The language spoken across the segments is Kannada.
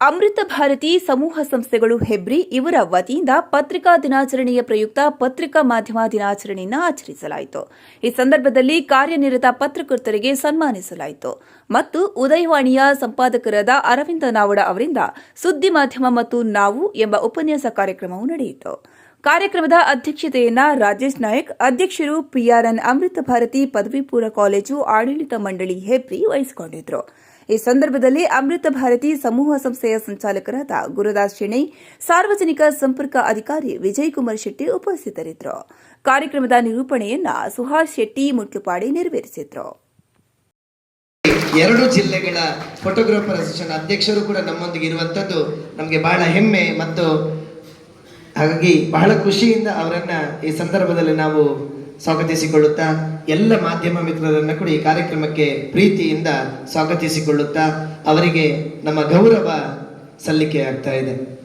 ಅಮೃತ ಭಾರತಿ ಸಮೂಹ ಸಂಸ್ಥೆಗಳು ಹೆಬ್ರಿ ಇವರ ವತಿಯಿಂದ ಪತ್ರಿಕಾ ದಿನಾಚರಣೆಯ ಪ್ರಯುಕ್ತ ಪತ್ರಿಕಾ ಮಾಧ್ಯಮ ದಿನಾಚರಣೆಯನ್ನು ಆಚರಿಸಲಾಯಿತು. ಈ ಸಂದರ್ಭದಲ್ಲಿ ಕಾರ್ಯನಿರತ ಪತ್ರಕರ್ತರಿಗೆ ಸನ್ಮಾನಿಸಲಾಯಿತು. ಮತ್ತು ಉದಯವಾಣಿಯ ಸಂಪಾದಕರಾದ ಅರವಿಂದ ನಾವಡ ಅವರಿಂದ ಸುದ್ದಿ ಮಾಧ್ಯಮ ಮತ್ತು ನಾವು ಎಂಬ ಉಪನ್ಯಾಸ ಕಾರ್ಯಕ್ರಮವು ನಡೆಯಿತು. ಕಾರ್ಯಕ್ರಮದ ಅಧ್ಯಕ್ಷತೆಯನ್ನ ರಾಜೇಶ್ ನಾಯಕ್, ಅಧ್ಯಕ್ಷರು ಪಿಆರ್ಎನ್ ಅಮೃತ ಭಾರತಿ ಪದವಿ ಪೂರ್ವ ಕಾಲೇಜು ಆಡಳಿತ ಮಂಡಳಿ ಹೆಬ್ರಿ ವಹಿಸಿಕೊಂಡಿದ್ರು. ಈ ಸಂದರ್ಭದಲ್ಲಿ ಅಮೃತ ಭಾರತಿ ಸಮೂಹ ಸಂಸ್ಥೆಯ ಸಂಚಾಲಕರಾದ ಗುರುದಾಸ್ ಶೆಣೈ, ಸಾರ್ವಜನಿಕ ಸಂಪರ್ಕ ಅಧಿಕಾರಿ ವಿಜಯ್ ಕುಮಾರ್ ಶೆಟ್ಟಿ ಉಪಸ್ಥಿತರಿದ್ದರು. ಕಾರ್ಯಕ್ರಮದ ನಿರೂಪಣೆಯನ್ನ ಸುಹಾಸ್ ಶೆಟ್ಟಿ ಮುಟ್ಲುಪಾಡಿ ನೆರವೇರಿಸಿದ್ರು. ಎರಡು ಜಿಲ್ಲೆಗಳ ಫೋಟೋಗ್ರಾಫರ್ ಅಸೋಸಿಯೇಷನ್ ಅಧ್ಯಕ್ಷರು ಕೂಡ ನಮ್ಮೊಂದಿಗೆ ಇರುವಂತದ್ದು ನಮಗೆ ಬಹಳ ಹೆಮ್ಮೆ ಮತ್ತು ಹಾಗಾಗಿ ಬಹಳ ಖುಷಿಯಿಂದ ಅವರನ್ನ ಈ ಸಂದರ್ಭದಲ್ಲಿ ನಾವು ಸ್ವಾಗತಿಸಿಕೊಳ್ಳುತ್ತಾ ಎಲ್ಲ ಮಾಧ್ಯಮ ಮಿತ್ರರನ್ನು ಕೂಡ ಈ ಕಾರ್ಯಕ್ರಮಕ್ಕೆ ಪ್ರೀತಿಯಿಂದ ಸ್ವಾಗತಿಸಿಕೊಳ್ಳುತ್ತಾ ಅವರಿಗೆ ನಮ್ಮ ಗೌರವ ಸಲ್ಲಿಕೆ ಆಗ್ತಾ ಇದೆ.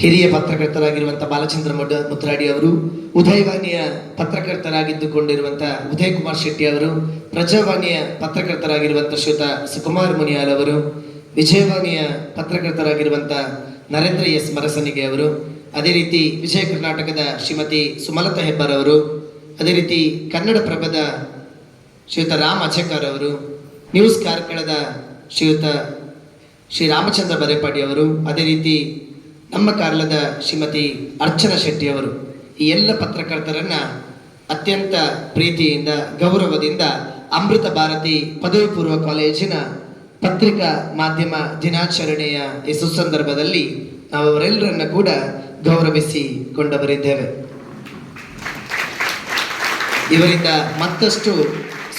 ಹಿರಿಯ ಪತ್ರಕರ್ತರಾಗಿರುವಂಥ ಬಾಲಚಂದ್ರ ಮುಡ ಮುತ್ರಾಡಿ ಅವರು, ಉದಯವಾಣಿಯ ಪತ್ರಕರ್ತರಾಗಿದ್ದುಕೊಂಡಿರುವಂಥ ಉದಯ್ ಕುಮಾರ್ ಶೆಟ್ಟಿ ಅವರು, ಪ್ರಜಾವಾಣಿಯ ಪತ್ರಕರ್ತರಾಗಿರುವಂಥ ಶ್ರೀತ ಸುಕುಮಾರ್ ಮುನಿಯಾಲ್ ಅವರು, ವಿಜಯವಾಣಿಯ ಪತ್ರಕರ್ತರಾಗಿರುವಂಥ ನರೇಂದ್ರ ಎಸ್ ಮರಸನಿಗೆ ಅವರು, ಅದೇ ರೀತಿ ವಿಜಯ ಕರ್ನಾಟಕದ ಶ್ರೀಮತಿ ಸುಮಲತಾ ಹೆಬ್ಬಾರ್ ಅವರು, ಅದೇ ರೀತಿ ಕನ್ನಡ ಪ್ರಭದ ಶ್ರೀಯುತ ರಾಮ್ ಅವರು, ನ್ಯೂಸ್ ಕಾರ್ಕಳದ ಶ್ರೀಯುತ ಶ್ರೀ ರಾಮಚಂದ್ರ ಬರೇಪಾಡಿ ಅವರು, ಅದೇ ರೀತಿ ನಮ್ಮ ಕಾಲದ ಶ್ರೀಮತಿ ಅರ್ಚನಾ ಶೆಟ್ಟಿ ಅವರು ಈ ಎಲ್ಲ ಪತ್ರಕರ್ತರನ್ನ ಅತ್ಯಂತ ಪ್ರೀತಿಯಿಂದ, ಗೌರವದಿಂದ ಅಮೃತ ಭಾರತಿ ಪದವಿ ಪೂರ್ವ ಕಾಲೇಜಿನ ಪತ್ರಿಕಾ ಮಾಧ್ಯಮ ದಿನಾಚರಣೆಯ ಈ ಸುಸಂದರ್ಭದಲ್ಲಿ ನಾವು ಅವರೆಲ್ಲರನ್ನ ಕೂಡ ಗೌರವಿಸಿಕೊಂಡವರಿದ್ದೇವೆ. ಇವರಿಂದ ಮತ್ತಷ್ಟು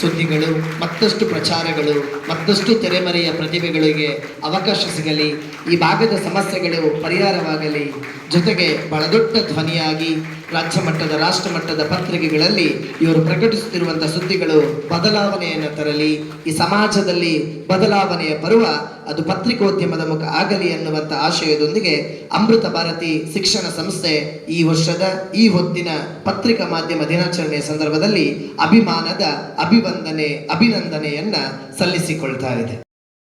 ಸುದ್ದಿಗಳು, ಮತ್ತಷ್ಟು ಪ್ರಚಾರಗಳು, ಮತ್ತಷ್ಟು ತೆರೆಮರೆಯ ಪ್ರತಿಭೆಗಳಿಗೆ ಅವಕಾಶ ಸಿಗಲಿ, ಈ ಭಾಗದ ಸಮಸ್ಯೆಗಳು ಪರಿಹಾರವಾಗಲಿ, ಜೊತೆಗೆ ಬಹಳ ದೊಡ್ಡ ಧ್ವನಿಯಾಗಿ ರಾಜ್ಯ ಮಟ್ಟದ ರಾಷ್ಟ್ರ ಮಟ್ಟದ ಪತ್ರಿಕೆಗಳಲ್ಲಿ ಇವರು ಪ್ರಕಟಿಸುತ್ತಿರುವಂಥ ಸುದ್ದಿಗಳು ಬದಲಾವಣೆಯನ್ನು ತರಲಿ, ಈ ಸಮಾಜದಲ್ಲಿ ಬದಲಾವಣೆಯ ಪರ್ವ, ಅದು ಪತ್ರಿಕೋದ್ಯಮದ ಮುಖ ಆಗಲಿ ಅನ್ನುವಂಥ ಆಶಯದೊಂದಿಗೆ ಅಮೃತ ಭಾರತಿ ಶಿಕ್ಷಣ ಸಂಸ್ಥೆ ಈ ವರ್ಷದ, ಈ ಹೊತ್ತಿನ ಪತ್ರಿಕಾ ಮಾಧ್ಯಮ ದಿನಾಚರಣೆಯ ಸಂದರ್ಭದಲ್ಲಿ ಅಭಿಮಾನದ ಅಭಿವಂದನೆ, ಅಭಿನಂದನೆಯನ್ನ ಸಲ್ಲಿಸಿಕೊಳ್ತಾ ಇದೆ.